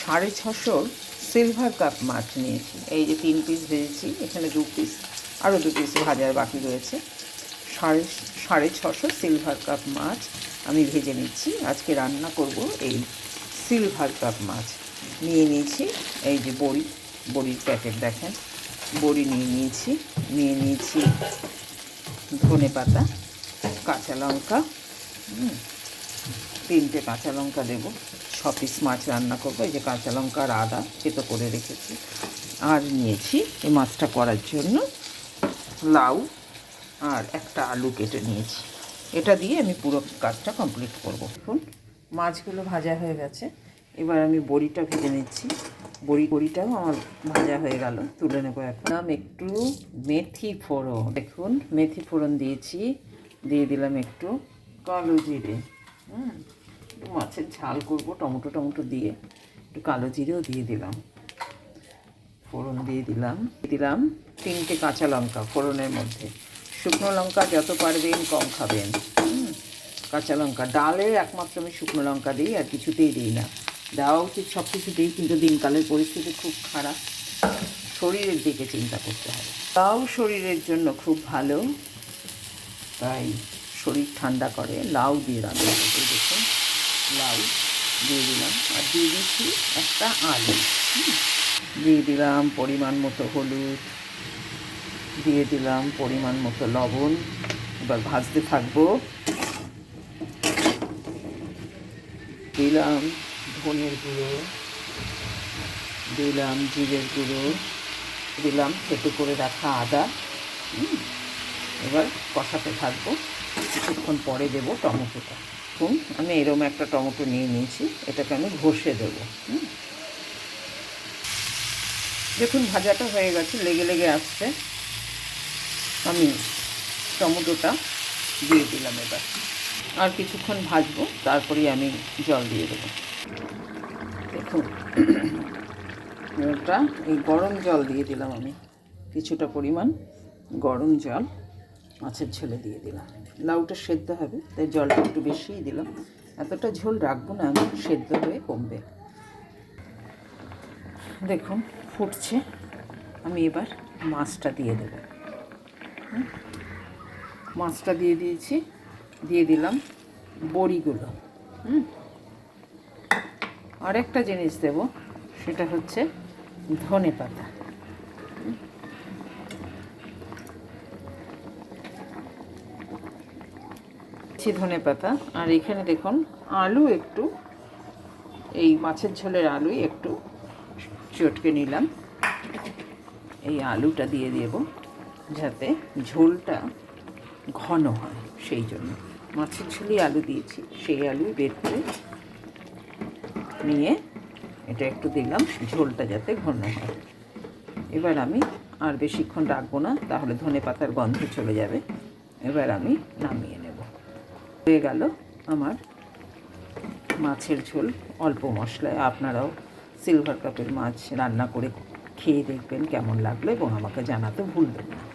সাড়ে ছশোর silver cup মাছ নিয়েছি। এই যে তিন পিস ভেজেছি এখানে দু পিস আরও দু পিস ভাজার বাকি রয়েছে। সাড়ে সাড়ে ছশো সিলভার কাপ মাছ আমি ভেজে নিচ্ছি। আজকে রান্না করব এই সিলভার কাপ মাছ নিয়ে নিয়েছি এই যে বড়ি, বড়ির প্যাকেট দেখেন। বড়ি নিয়ে নিয়েছি নিয়ে নিয়েছি ধনে পাতা, কাঁচা লঙ্কা তিনটে কাঁচা লঙ্কা দেবো। ছ পিস মাছ রান্না করব। এই যে কাঁচা লঙ্কা আর আদা থেতো করে রেখেছি। আর নিয়েছি এই মাছটা করার জন্য লাউ আর একটা আলু কেটে নিয়েছি। এটা দিয়ে আমি পুরো কাজটা কমপ্লিট করব। এখন মাছগুলো ভাজা হয়ে গেছে। এবার আমি বড়িটা ভেজে নিচ্ছি। বড়ি, বড়িটাও আমার ভাজা হয়ে গেল। তুলে নেব এখন। দিলাম একটু মেথি ফোড়ন। দেখুন, মেথি ফোড়ন দিয়েছি। দিয়ে দিলাম একটু কালো জিরে। হুম। একটু মাছের ঝাল করব, টমেটো টমেটো দিয়ে, একটু কালো জিরেও দিয়ে দিলাম। ফোড়ন দিয়ে দিলাম দিলাম তিনটে কাঁচা লঙ্কা ফোড়নের মধ্যে। শুকনো লঙ্কা যত পারবেন কম খাবেন কাঁচা লঙ্কা, ডালে একমাত্র আমি শুকনো লঙ্কা দিই আর কিছুতেই দিই না। দেওয়া উচিত সব কিছুতেই কিন্তু দিনকালের পরিস্থিতি খুব খারাপ। শরীরের দিকে চিন্তা করতে হবে। তাও শরীরের জন্য খুব ভালো। তাই শরীর ঠান্ডা করে, লাউ দিয়ে রান্না দেখুন। লাউ দিয়ে দিলাম। আর দিয়ে দিচ্ছি একটা আলু। দিয়ে দিলাম পরিমাণ মতো হলুদ। দিয়ে দিলাম পরিমাণ মতো লবণ। এবার ভাজতে থাকব। দিলাম ধনের গুঁড়ো। দিলাম জিরের গুঁড়ো। দিলাম থেতো করে রাখা আদা। এবার কষাতে থাকব। কিছুক্ষণ পরে দেবো টমেটোটা। দেখুন, আমি এরম একটা টমেটো নিয়ে নিয়েছি, এটাকে আমি ঘষে দেবো। দেখুন, ভাজাটা হয়ে গেছে, লেগে লেগে আসছে। আমি টমেটোটা দিয়ে দিলাম এবার। আর কিছুক্ষণ ভাজবো, তারপরেই আমি জল দিয়ে দেবো। দেখুন ওটা এই গরম জল দিয়ে দিলাম আমি। কিছুটা পরিমাণ গরম জল। মাছের ঝোলে দিয়ে দিলাম। লাউটা সেদ্ধ হবে, তাই জলটা একটু বেশিই দিলাম। এতটা ঝোল রাখব না, আমি সেদ্ধ হয়ে কমবে। দেখুন, ফুটছে। আমি এবার মাছটা দিয়ে দেবো? মাছটা দিয়ে দিয়েছি, দিয়ে দিলাম বড়িগুলো। হুম? আরেকটা জিনিস দেব, সেটা হচ্ছে ধনে পাতা দিচ্ছি ধনে পাতা। আর এখানে দেখুন, আলু একটু, এই মাছের ঝোলের আলুই একটু চটকে নিলাম। এই আলুটা দিয়ে দেব যাতে ঝোলটা ঘন হয় সেই জন্য। মাছের ঝোলে আলু দিয়েছি, সেই আলু বের করে নিয়ে এটা একটু দিলাম, ঝোলটা যাতে ঘন হয়। এবার আমি আর বেশিক্ষণ রাখব না, তাহলে ধনে পাতার গন্ধ চলে যাবে। এবার আমি নামিয়ে হয়ে গেল আমার মাছের ঝোল। অল্প মশলায় আপনারাও সিলভার কাপের মাছ রান্না করে খেয়ে দেখবেন কেমন লাগল এবং আমাকে জানাতে ভুলবেন না।